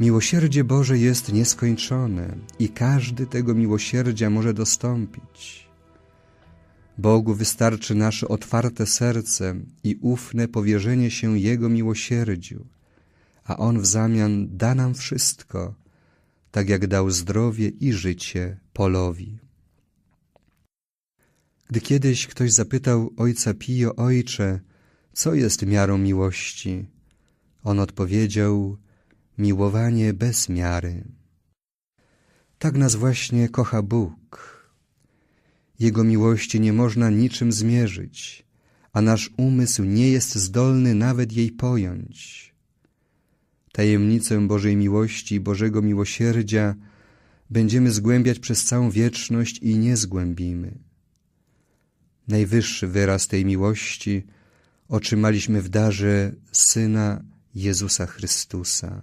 Miłosierdzie Boże jest nieskończone i każdy tego miłosierdzia może dostąpić. Bogu wystarczy nasze otwarte serce i ufne powierzenie się Jego miłosierdziu, a On w zamian da nam wszystko, tak jak dał zdrowie i życie Polowi. Gdy kiedyś ktoś zapytał ojca Pio, ojcze, co jest miarą miłości, on odpowiedział, miłowanie bez miary. Tak nas właśnie kocha Bóg. Jego miłości nie można niczym zmierzyć, a nasz umysł nie jest zdolny nawet jej pojąć. Tajemnicę Bożej miłości i Bożego miłosierdzia będziemy zgłębiać przez całą wieczność i nie zgłębimy. Najwyższy wyraz tej miłości otrzymaliśmy w darze Syna Jezusa Chrystusa.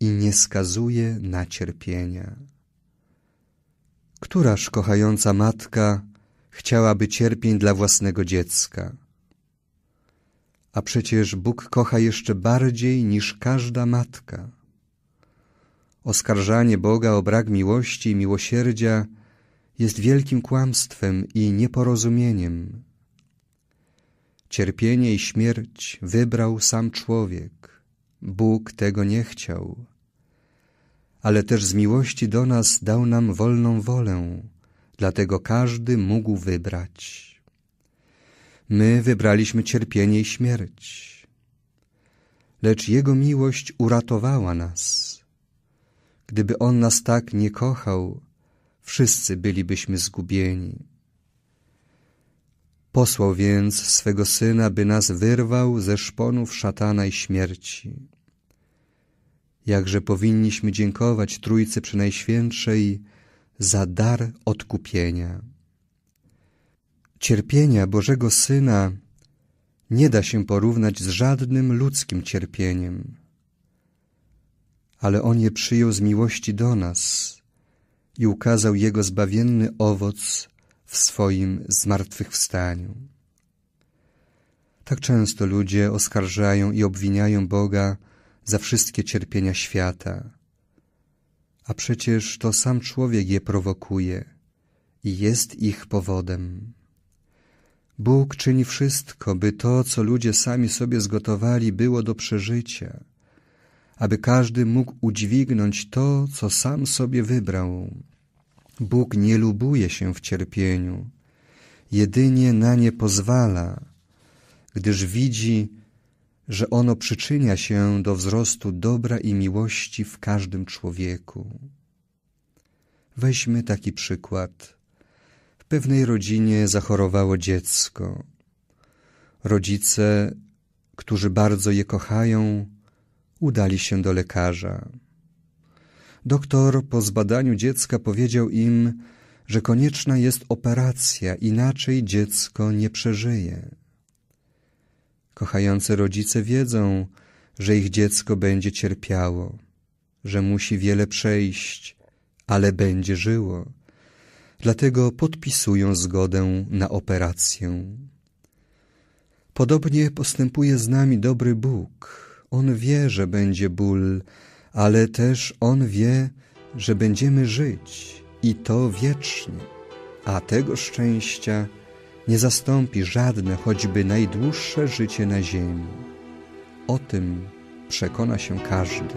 i nie skazuje na cierpienia. Któraż kochająca matka chciałaby cierpień dla własnego dziecka? A przecież Bóg kocha jeszcze bardziej niż każda matka. Oskarżanie Boga o brak miłości i miłosierdzia jest wielkim kłamstwem i nieporozumieniem. Cierpienie i śmierć wybrał sam człowiek. Bóg tego nie chciał. Ale też z miłości do nas dał nam wolną wolę, dlatego każdy mógł wybrać. My wybraliśmy cierpienie i śmierć. Lecz Jego miłość uratowała nas. Gdyby On nas tak nie kochał, wszyscy bylibyśmy zgubieni. Posłał więc swego Syna, by nas wyrwał ze szponów szatana i śmierci. Jakże powinniśmy dziękować Trójcy Przenajświętszej za dar odkupienia. Cierpienia Bożego Syna nie da się porównać z żadnym ludzkim cierpieniem, ale On je przyjął z miłości do nas i ukazał Jego zbawienny owoc w swoim zmartwychwstaniu. Tak często ludzie oskarżają i obwiniają Boga za wszystkie cierpienia świata, a przecież to sam człowiek je prowokuje i jest ich powodem. Bóg czyni wszystko, by to, co ludzie sami sobie zgotowali, było do przeżycia, aby każdy mógł udźwignąć to, co sam sobie wybrał. Bóg nie lubuje się w cierpieniu, jedynie na nie pozwala, gdyż widzi, że ono przyczynia się do wzrostu dobra i miłości w każdym człowieku. Weźmy taki przykład. W pewnej rodzinie zachorowało dziecko. Rodzice, którzy bardzo je kochają, udali się do lekarza. Doktor po zbadaniu dziecka powiedział im, że konieczna jest operacja, inaczej dziecko nie przeżyje. Kochające rodzice wiedzą, że ich dziecko będzie cierpiało, że musi wiele przejść, ale będzie żyło. Dlatego podpisują zgodę na operację. Podobnie postępuje z nami dobry Bóg. On wie, że będzie ból, ale też On wie, że będziemy żyć i to wiecznie, a tego szczęścia nie zastąpi żadne, choćby najdłuższe życie na ziemi. O tym przekona się każdy.